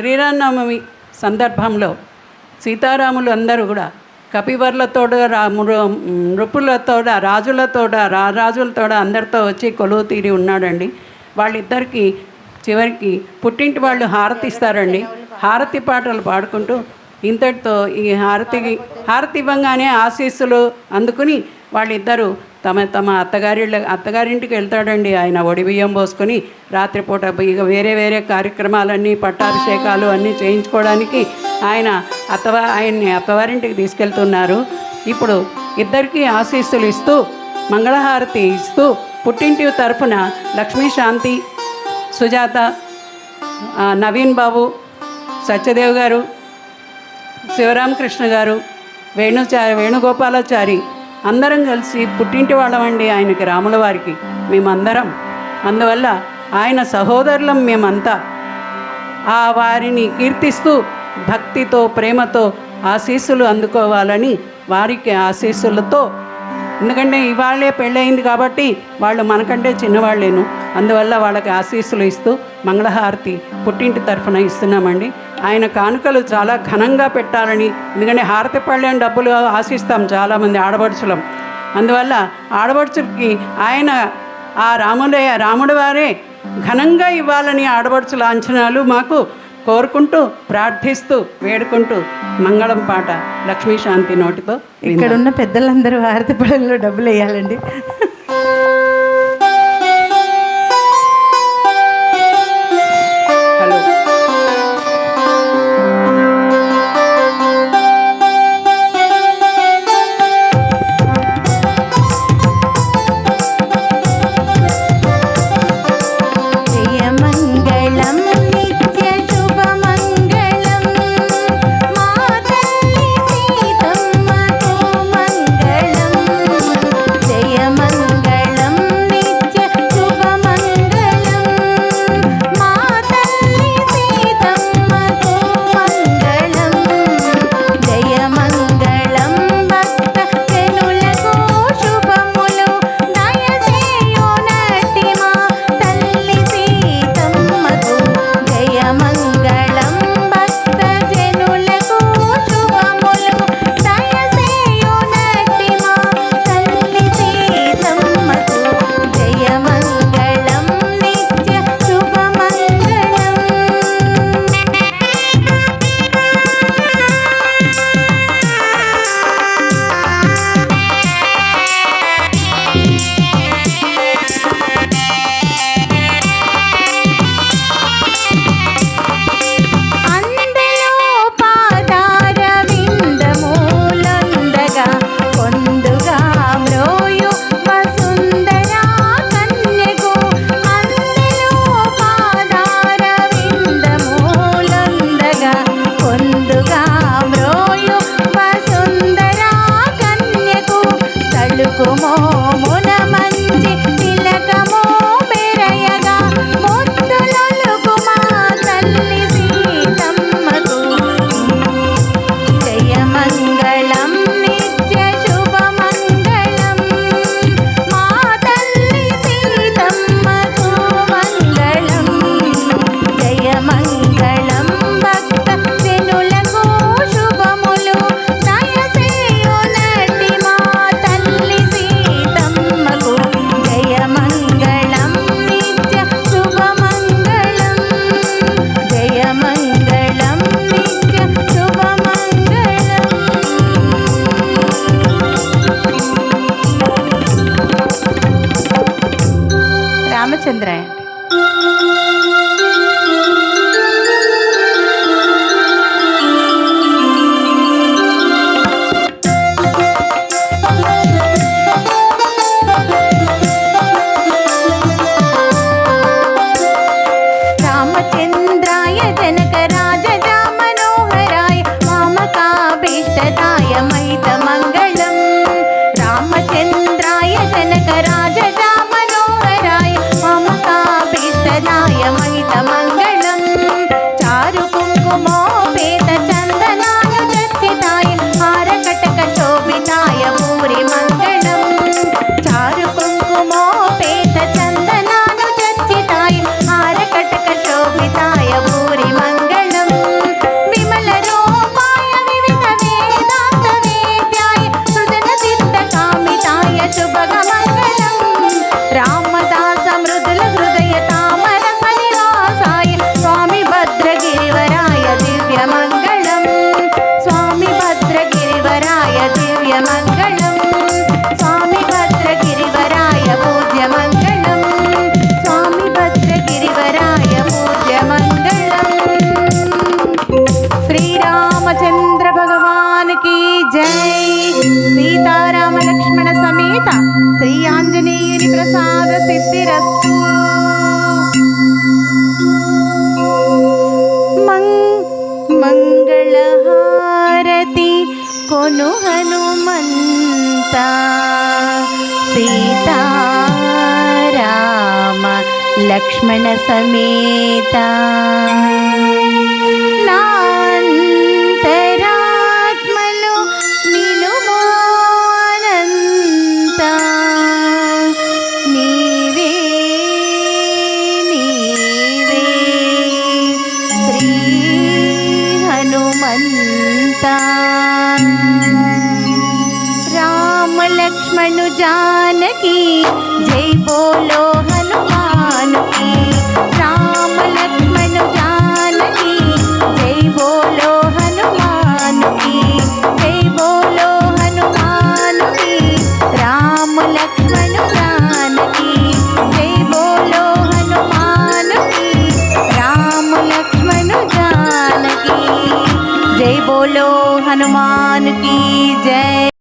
శ్రీరామనవమి సందర్భంలో సీతారాములు అందరూ కూడా కపివర్లతోడ రాముడు నృపులతోడ రాజులతోడ రారాజులతోడ అందరితో వచ్చి కొలువు తీరి ఉన్నాడండి. వాళ్ళిద్దరికీ చివరికి పుట్టింటి వాళ్ళు హారతి ఇస్తారండి. హారతి పాటలు పాడుకుంటూ ఇంతటితో ఈ హారతికి హారతి ఇవ్వంగానే ఆశీస్సులు అందుకుని వాళ్ళిద్దరూ తమ తమ అత్తగారి అత్తగారింటికి వెళ్తాడండి. ఆయన ఒడి బియ్యం పోసుకొని రాత్రిపూట ఇక వేరే వేరే కార్యక్రమాలన్నీ పట్టాభిషేకాలు అన్నీ చేయించుకోవడానికి ఆయన అత్తవా ఆయన్ని అత్తవారింటికి తీసుకెళ్తున్నారు. ఇప్పుడు ఇద్దరికీ ఆశీస్సులు ఇస్తూ మంగళహారతి ఇస్తూ పుట్టింటి తరఫున లక్ష్మీ శాంతి సుజాత నవీన్ బాబు సత్యదేవ్ గారు శివరామకృష్ణ గారు వేణుచారి వేణుగోపాలాచారి అందరం కలిసి పుట్టింటి వాళ్ళమండి ఆయనకి రాముల వారికి. మేమందరం. అందువల్ల ఆయన సహోదరులం మేమంతా. ఆ వారిని కీర్తిస్తూ భక్తితో ప్రేమతో ఆశీస్సులు అందుకోవాలని వారికి ఆశీస్సులతో. ఎందుకంటే ఇవాళే పెళ్ళయింది కాబట్టి వాళ్ళు మనకంటే చిన్నవాళ్ళేను. అందువల్ల వాళ్ళకి ఆశీస్సులు ఇస్తూ మంగళహారతి పుట్టింటి తరఫున ఇస్తున్నామండి. ఆయన కానుకలు చాలా ఘనంగా పెట్టాలని. ఎందుకంటే హారతి డబ్బులు ఆశిస్తాం చాలామంది ఆడబడుచులం అందువల్ల ఆడబడుచులకి ఆయన ఆ రాముడే రాముడి వారే ఘనంగా ఇవ్వాలని ఆడబడుచుల అంచనాలు మాకు కోరుకుంటూ ప్రార్థిస్తూ వేడుకుంటూ మంగళం పాట లక్ష్మీ శాంతి నోటితో ఇక్కడ ఉన్న పెద్దలందరూ హారతి డబ్బులు వేయాలండి. रामचंद्रायण మమకాభీష్టదాయ మైత మంగళం జై సీతారామలక్ష్మణ సమేత శ్రీ ఆంజనేయుని ప్రసాద సిద్ధిరస్తు మంగళహారతి కొను హనుమంత సీతారామ లక్ష్మణ సమేత. రామ లక్ష్మణు జానకి జై బోలో